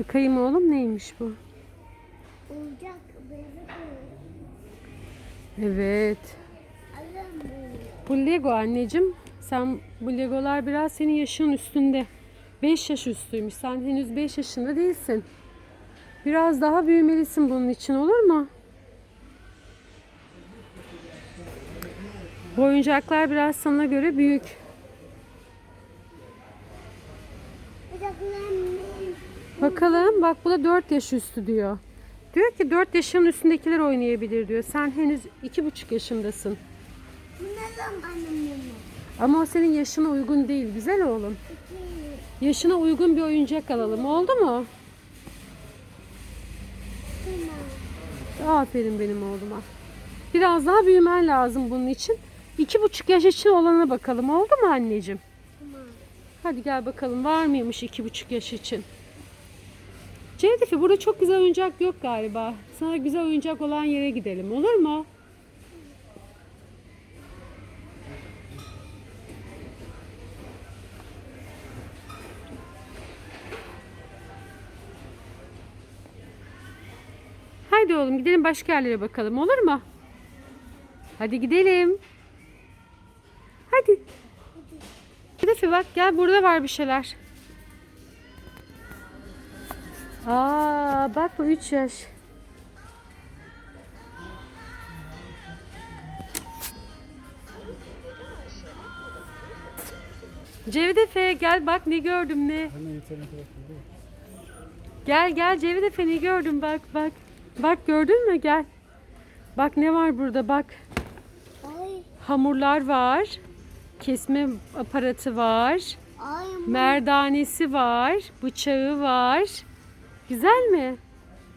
Bakayım oğlum neymiş bu? Oyuncak bebek. Evet. Bu Lego anneciğim. Sen bu Legolar biraz senin yaşın üstünde. 5 yaş üstüymüş. Sen henüz 5 yaşında değilsin. Biraz daha büyümelisin bunun için olur mu? Bu oyuncaklar biraz sana göre büyük. Oyuncakların Bakalım bak bu da 4 yaş üstü diyor. Diyor ki 4 yaşın üstündekiler oynayabilir diyor. Sen henüz 2,5 yaşındasın. Bu ne zaman Ama o senin yaşına uygun değil. Güzel oğlum. Yaşına uygun bir oyuncak alalım. Oldu mu? Tamam. Aferin benim oğluma. Biraz daha büyümen lazım bunun için. İki buçuk yaş için olana bakalım. Oldu mu anneciğim? Tamam. Hadi gel bakalım. Var mıymış iki buçuk yaş için? Cevdefi burada çok güzel oyuncak yok galiba. Sana güzel oyuncak olan yere gidelim. Olur mu? Haydi oğlum gidelim başka yerlere bakalım. Olur mu? Hadi gidelim. Hadi. Hedefi bak gel burada var bir şeyler. Aa bak bu 3 yaş. Cevdet Efe gel bak ne gördüm ne. Gel gel Cevdet Efe ne gördüm bak bak. Bak gördün mü gel. Bak ne var burada bak. Ay. Hamurlar var. Kesme aparatı var. Ay. Merdanesi var. Bıçağı var. Güzel mi?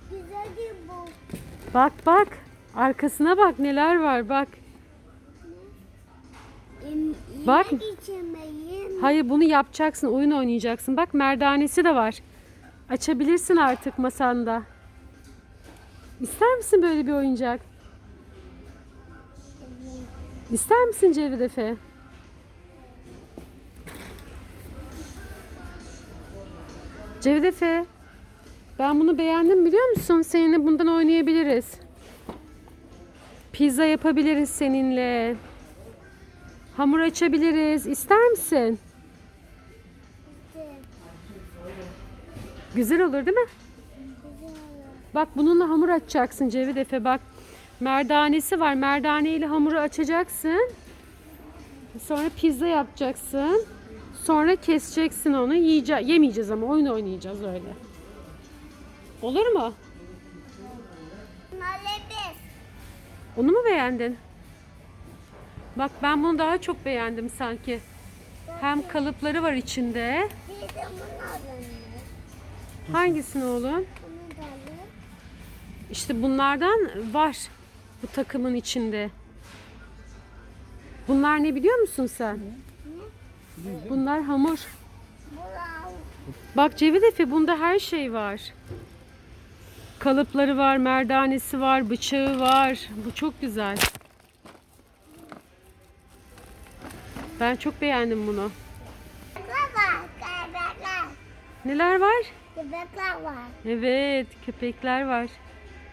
Güzel değil bu. Bak bak. Arkasına bak neler var bak. Bak. Hayır bunu yapacaksın. Oyun oynayacaksın. Bak merdanesi de var. Açabilirsin artık masanda. İster misin böyle bir oyuncak? İster misin Cevdet Efe? Cevdet Efe. Ben bunu beğendim biliyor musun? Seninle bundan oynayabiliriz. Pizza yapabiliriz seninle. Hamur açabiliriz. İster misin? Güzel olur değil mi? Bak bununla hamur açacaksın Cevdet Efe bak. Merdanesi var. Merdane ile hamuru açacaksın. Sonra pizza yapacaksın. Sonra keseceksin onu. Yiyece yemeyeceğiz ama oyun oynayacağız öyle. Olur mu? Nalebes. Onu mu beğendin? Bak ben bunu daha çok beğendim sanki. Hem kalıpları var içinde. Hangisini oğlum? İşte bunlardan var bu takımın içinde. Bunlar ne biliyor musun sen? Bunlar hamur. Bak Cevdet Efe bunda her şey var. Kalıpları var, merdanesi var, bıçağı var. Bu çok güzel. Ben çok beğendim bunu. Neler var? Köpekler var. Evet, köpekler var.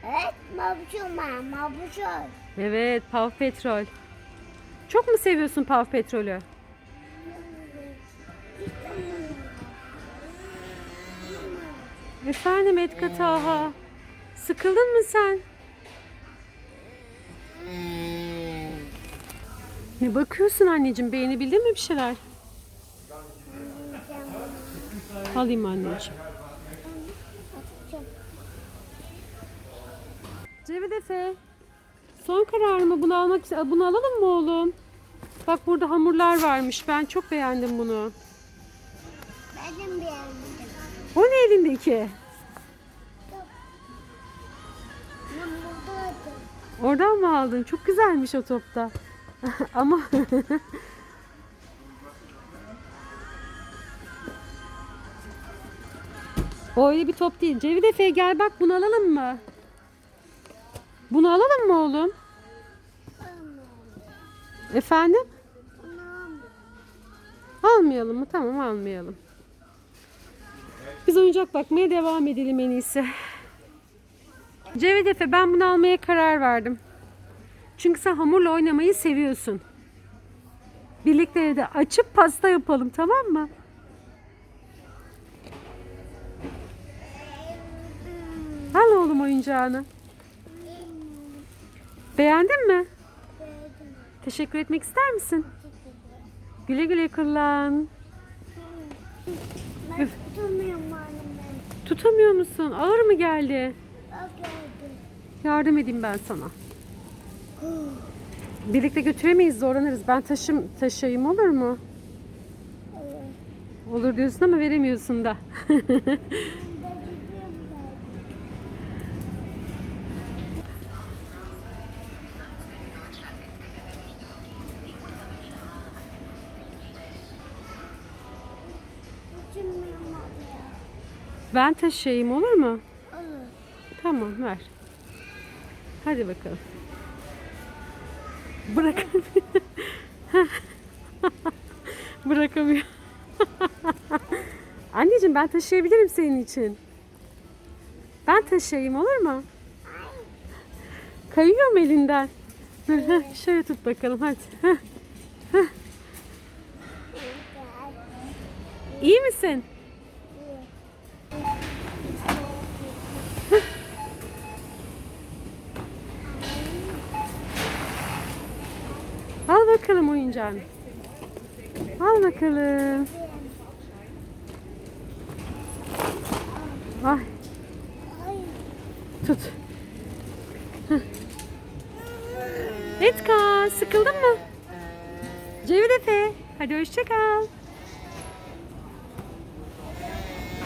Evet. Mabuşum var. Mabuşum. Evet, Pav Petrol. Çok mu seviyorsun Pav Petrol'ü? Efendim Etka Taha. Sıkıldın mı sen? Ne bakıyorsun anneciğim? Beğenebildin mi bir şeyler? Alayım anneciğim. Cevdet Efe. Son karar mı? Bunu almak bunu alalım mı oğlum? Bak burada hamurlar varmış. Ben çok beğendim bunu. Benim bir yerim. O ne elindeki? Oradan mı aldın? Çok güzelmiş o topta. Ama O öyle bir top değil. Cevdet Efe gel bak bunu alalım mı? Bunu alalım mı oğlum? Efendim? Almayalım mı? Tamam almayalım. Biz oyuncak bakmaya devam edelim en iyisi. Cevdet Efe ben bunu almaya karar verdim. Çünkü sen hamurla oynamayı seviyorsun. Birlikte evde açıp pasta yapalım tamam mı? Al oğlum oyuncağını. Beğendin mi? Teşekkür etmek ister misin? Güle güle kullan. Ben tutamıyorum annem. Tutamıyor musun? Ağır mı geldi? Bak geldi. Yardım edeyim ben sana. Birlikte götüremeyiz zorlanırız. Ben taşım taşıyayım olur mu? Olur diyorsun ama veremiyorsun da. Ben taşıyayım olur mu? Olur. Tamam ver. Hadi bakalım. Bırak. Bırakamıyor. Anneciğim ben taşıyabilirim senin için. Ben taşıyayım olur mu? Kayıyor mu elinden? Şöyle tut bakalım hadi. İyi misin? Al bakalım oyuncağını. Al bakalım. Ay tut. Etka sıkıldın mı? Cevdet Efe. Hadi hoşça kal.